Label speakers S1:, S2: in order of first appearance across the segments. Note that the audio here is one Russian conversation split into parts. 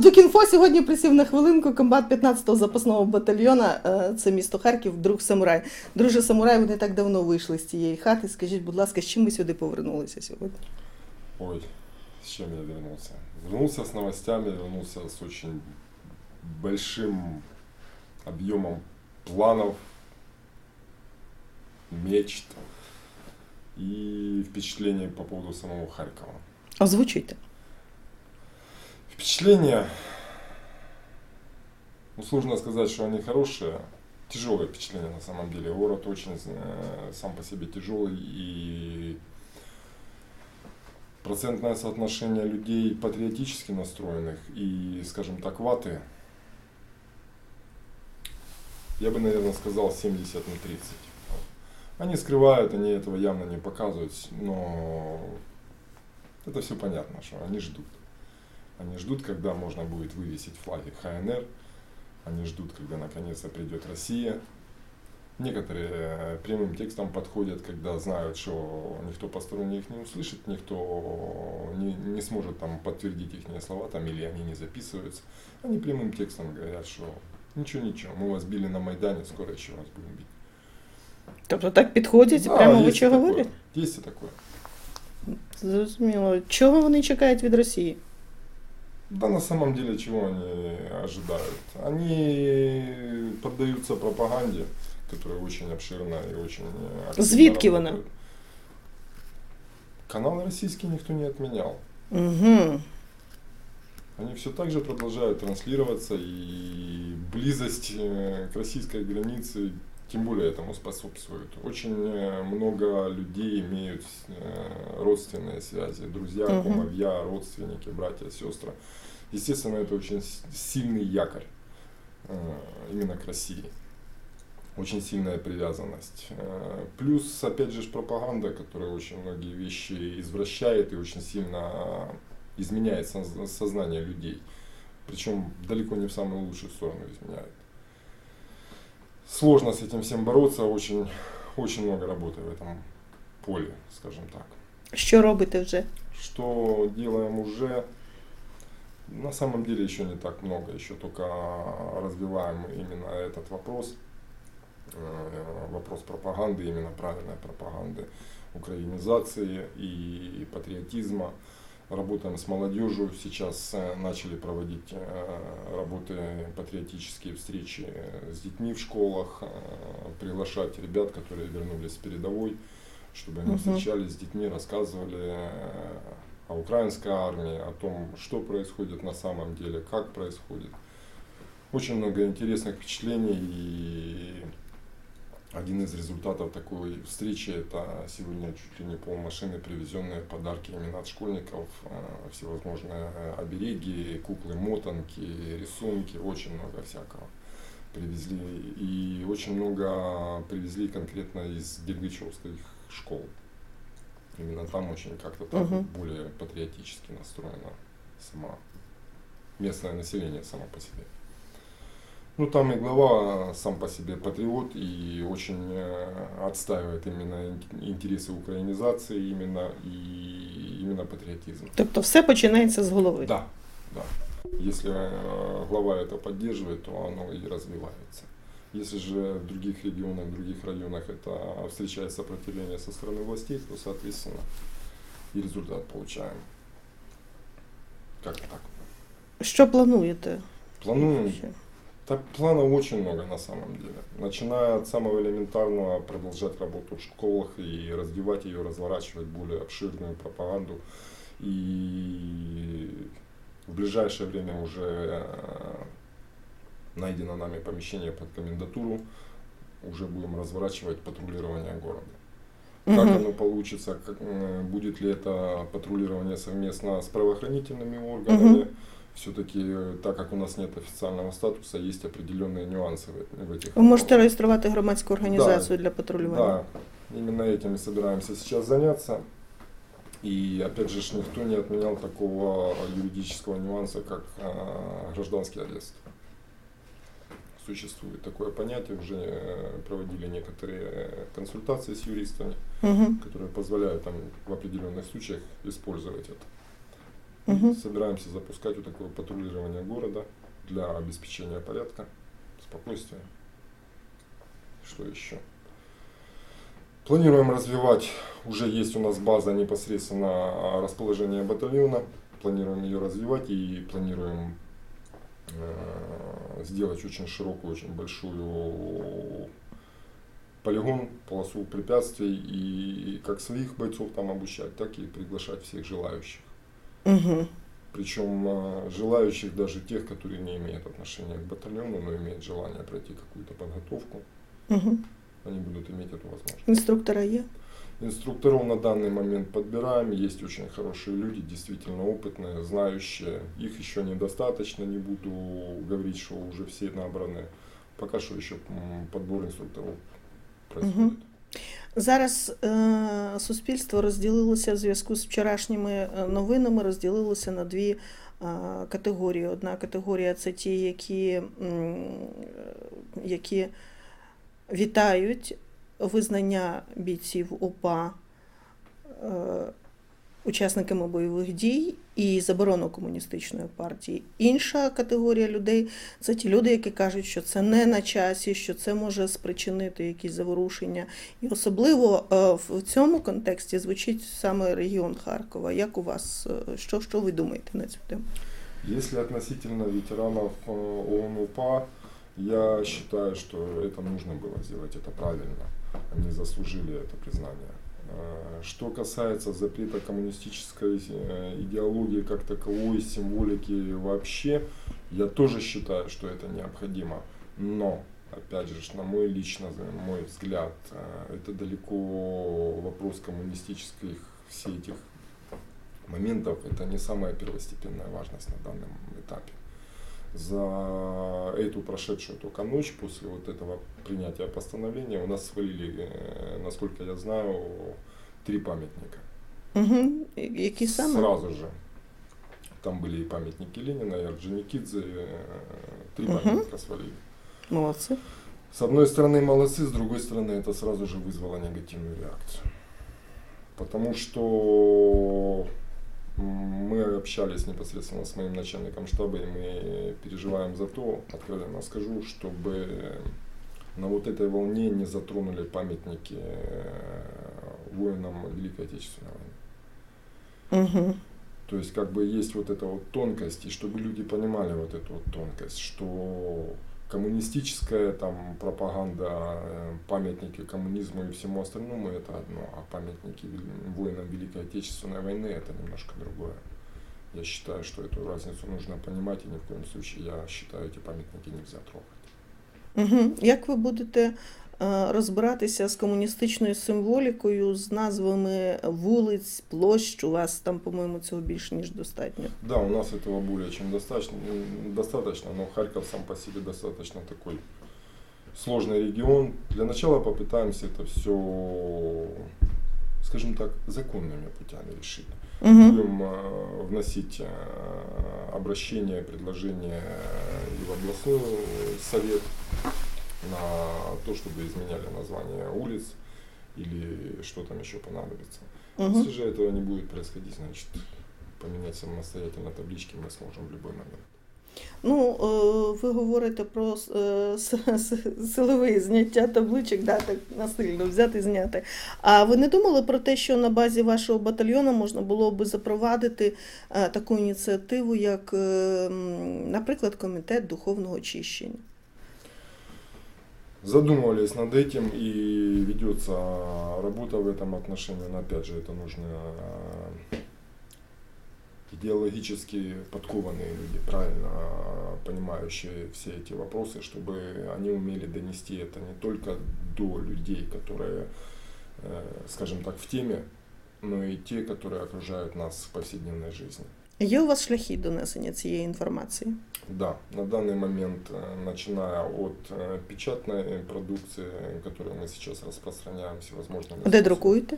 S1: до кінфо сьогодні присів на хвилинку комбат 15-го запасного батальйона. е, Це місто Харків, друг самурай. Друже самурай, ви не так давно вийшли з цієї хати. Скажіть, будь ласка, з чим ви сюди повернулися сьогодні?
S2: Ой, с чем я вернулся? Вернулся с новостями, вернулся с очень большим объемом планов, мечт и впечатлений по поводу самого Харькова.
S1: Озвучуйте.
S2: Впечатления, ну сложно сказать, что они хорошие. Тяжелые впечатления на самом деле. Город очень э, сам по себе тяжелый и процентное соотношение людей патриотически настроенных и, скажем так, ваты, я бы, наверное, сказал 70 на 30. Они скрывают, они этого явно не показывают, но это все понятно, что они ждут. Они ждут, когда можно будет вывесить флаги ХНР, они ждут, когда наконец-то придет Россия. Некоторые э, прямым текстом подходят, когда знают, что никто посторонний их не услышит, никто не, не сможет там подтвердить их слова там, или они не записываются. Они прямым текстом говорят, что ничего-ничего, мы вас били на Майдане, скоро еще вас будем бить.
S1: Тобто так підходять,
S2: Да,
S1: прямо в
S2: есть
S1: очі
S2: и такое.
S1: говорять?
S2: Есть и такое.
S1: Зрозуміло. Чого вони чекають від Росії?
S2: Да на самом деле чего они ожидают? Они поддаются пропаганде, которая очень обширна и очень
S1: Звідки вона?
S2: Канал российский никто не отменял.
S1: Угу.
S2: Они все так же продолжают транслироваться, и близость э, к российской границе тем более этому способствует. Очень э, много людей имеют э, родственные связи, друзья,
S1: Мгм.
S2: кумовья, родственники, братья, сестры. Естественно, это очень сильный якорь э, именно к России. Очень сильная привязанность. Плюс, опять же, пропаганда, которая очень многие вещи извращает и очень сильно изменяет соз- сознание людей. Причем далеко не в самую лучшую сторону изменяет. Сложно с этим всем бороться, очень, очень много работы в этом поле, скажем так.
S1: Що робите вже?
S2: Что делаем уже, на самом деле еще не так много, еще только развиваем именно этот вопрос, Э, вопрос пропаганды, именно правильной пропаганды, украинизации и патриотизма. Работаем с молодежью, сейчас э, начали проводить э, работы, патриотические встречи э, с детьми в школах, приглашать ребят, которые вернулись с передовой, чтобы они
S1: Мгм.
S2: встречались с детьми, рассказывали о украинской армии, о том, что происходит на самом деле, как происходит. Очень много интересных впечатлений и один из результатов такой встречи это сегодня чуть ли не полмашины привезенные подарки именно от школьников, э, всевозможные э, обереги, куклы, мотанки, рисунки, очень много всякого привезли. И очень много привезли конкретно из дергачевских школ. Именно там очень как-то так
S1: Мгм.
S2: более патриотически настроено сама местное население само по себе. Ну, там и глава сам по себе патриот и очень э, отстаивает именно ин- интересы украинизации именно и именно патриотизм.
S1: Тобто все починається з голови.
S2: Да, да. Если э, глава это поддерживает, то оно и развивается. Если же в других регионах, в других районах это встречает сопротивление со стороны властей, то, соответственно, и результат получаем. Как-то так.
S1: Що плануєте?
S2: Плануем
S1: Ще?
S2: Так планов очень много на самом деле. Начиная от самого элементарного, продолжать работу в школах и развивать ее, разворачивать более обширную пропаганду. И в ближайшее время уже э, найдено нами помещение под комендатуру. Уже будем разворачивать патрулирование города. Как оно получится, как, э, будет ли это патрулирование совместно с правоохранительными органами Все-таки, так как у нас нет официального статуса, есть определенные нюансы в, в этих.
S1: Ви можете
S2: вопросах.
S1: реєструвати громадську організацію для патрулювання.
S2: Да, именно этим и собираемся сейчас заняться. И опять же, ж никто не отменял такого юридического нюанса, как э, гражданский арест. Существует такое понятие, уже э, проводили некоторые э, консультации с юристами,
S1: Угу.
S2: которые позволяют там в определенных случаях использовать это.
S1: Мгм.
S2: Собираемся запускать вот такое патрулирование города для обеспечения порядка, спокойствия. Что еще? Планируем развивать, уже есть у нас база непосредственно расположения батальона, планируем ее развивать и планируем э, сделать очень широкую, очень большую полигон, полосу препятствий и как своих бойцов там обучать, так и приглашать всех желающих.
S1: Угу.
S2: Причем э, желающих даже тех, которые не имеют отношения к батальону, но имеют желание пройти какую-то подготовку,
S1: Угу.
S2: они будут иметь эту возможность.
S1: Інструктора є?
S2: Инструкторов на данный момент подбираем, есть очень хорошие люди, действительно опытные, знающие. Их еще недостаточно, не буду говорить, что уже все набраны. Пока что еще подбор инструкторов происходит.
S1: Мгм. Зараз е, суспільство розділилося в зв'язку з вчорашніми е, новинами, розділилося на дві е, категорії. Одна категорія це ті, які, які вітають визнання бійців УПА е, учасниками бойових дій і заборону комуністичної партії. Інша категорія людей це ті люди, які кажуть, що це не на часі, що це може спричинити якісь заворушення. І особливо е, в цьому контексті звучить саме регіон Харкова. Як у вас, е, що, що ви думаєте на цю тему?
S2: Если относительно ветеранов э, ООН-УПА, я считаю, что это нужно было сделать, это правильно. Они заслужили это признание. Э, Что касается запрета коммунистической э, идеологии как таковой, символики вообще, я тоже считаю, что это необходимо. Но, опять же, на мой лично, мой взгляд, э, это далеко вопрос коммунистических все этих моментов, это не самая первостепенная важность на данном этапе. За эту прошедшую только ночь после вот этого принятия постановления у нас свалили, э, насколько я знаю, три памятника.
S1: Угу. Які саме?
S2: Сразу же. Там были и памятники Ленина, и Орджоникидзе, э, три памятника свалили.
S1: Молодці.
S2: С одной стороны молодцы, с другой стороны это сразу же вызвало негативную реакцию. Потому что мы общались непосредственно с моим начальником штаба, и мы переживаем за то, откровенно скажу, чтобы на вот этой волне не затронули памятники э, воинам Великой Отечественной войны.
S1: Угу.
S2: То есть как бы есть вот эта вот тонкость, и чтобы люди понимали вот эту вот тонкость, что коммунистическая там пропаганда, э, памятники коммунизму и всему остальному это одно, а памятники воинам Великой Отечественной войны это немножко другое. Я считаю, что эту разницу нужно понимать, и ни в коем случае я считаю, эти памятники нельзя трогать.
S1: Угу. Як ви будете розбиратися з комуністичною символікою, з назвами вулиць, площ? У вас там, по-моєму, цього більше ніж достатньо.
S2: Да, у нас этого более чем достаточно, м, достаточно, но Харьков сам по себе достаточно такой сложный регион. Для начала попытаемся это все, скажем так, законными путями решить.
S1: Угу.
S2: Будем э, вносить э, обращения, предложения и в областной совет на то, чтобы изменяли название улиц или что там еще понадобится.
S1: Угу.
S2: Если же этого не будет происходить, значит, поменять самостоятельно таблички мы сможем в любой момент.
S1: Ну, е, ви говорите про е, с- с- силове зняття табличок, да, так насильно взяти і зняти. А ви не думали про те, що на базі вашого батальйону можна було би запровадити е, таку ініціативу, як, е, м, наприклад, комітет духовного очищення?
S2: Задумывались над этим и ведется работа в этом отношении, но опять же это нужно э, идеологически подкованные люди, правильно э, понимающие все эти вопросы, чтобы они умели донести это не только до людей, которые, э, скажем так, в теме, но и те, которые окружают нас в повседневной жизни.
S1: Є у вас шляхи донесення цієї інформації?
S2: Да, на данный момент, э, начиная от э, печатной э, продукции, которую мы сейчас распространяем всевозможными...
S1: Де
S2: способами.
S1: друкуєте?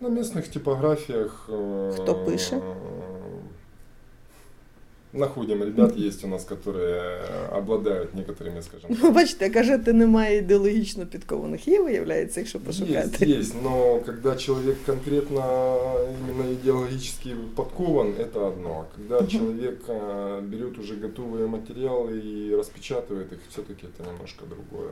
S2: На местных типографиях. э,
S1: Кто пише?
S2: Находим ребят, есть у нас, которые обладают некоторыми, скажем
S1: Ну, бачите, кажете, немає ідеологічно підкованих. Є, виявляється, якщо
S2: Есть,
S1: пошукати.
S2: есть, но когда человек конкретно именно идеологически подкован, это одно. А Когда
S1: Мгм.
S2: человек а, берет уже готовые материалы и распечатывает их, все-таки это немножко другое.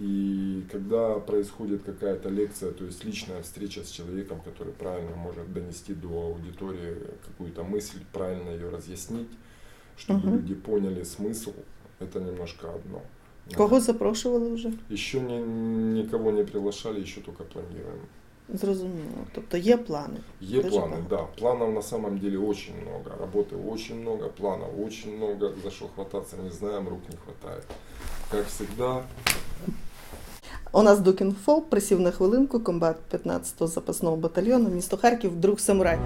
S2: И когда происходит какая-то лекция, то есть личная встреча с человеком, который правильно может донести до аудитории какую-то мысль, правильно ее разъяснить, чтобы
S1: Мгм.
S2: люди поняли смысл, это немножко одно.
S1: Кого запрошували вже?
S2: Еще ни, никого не приглашали, еще только планируем.
S1: Зрозуміло. Тобто є плани.
S2: Е
S1: Даже
S2: планы,
S1: так.
S2: да. Планов на самом деле очень много. Работы очень много, планов очень много. За что хвататься не знаем, рук не хватает. Как всегда,
S1: У нас Дукінфо присів на хвилинку комбат 15-го запасного батальйону, місто Харків, друг самурай.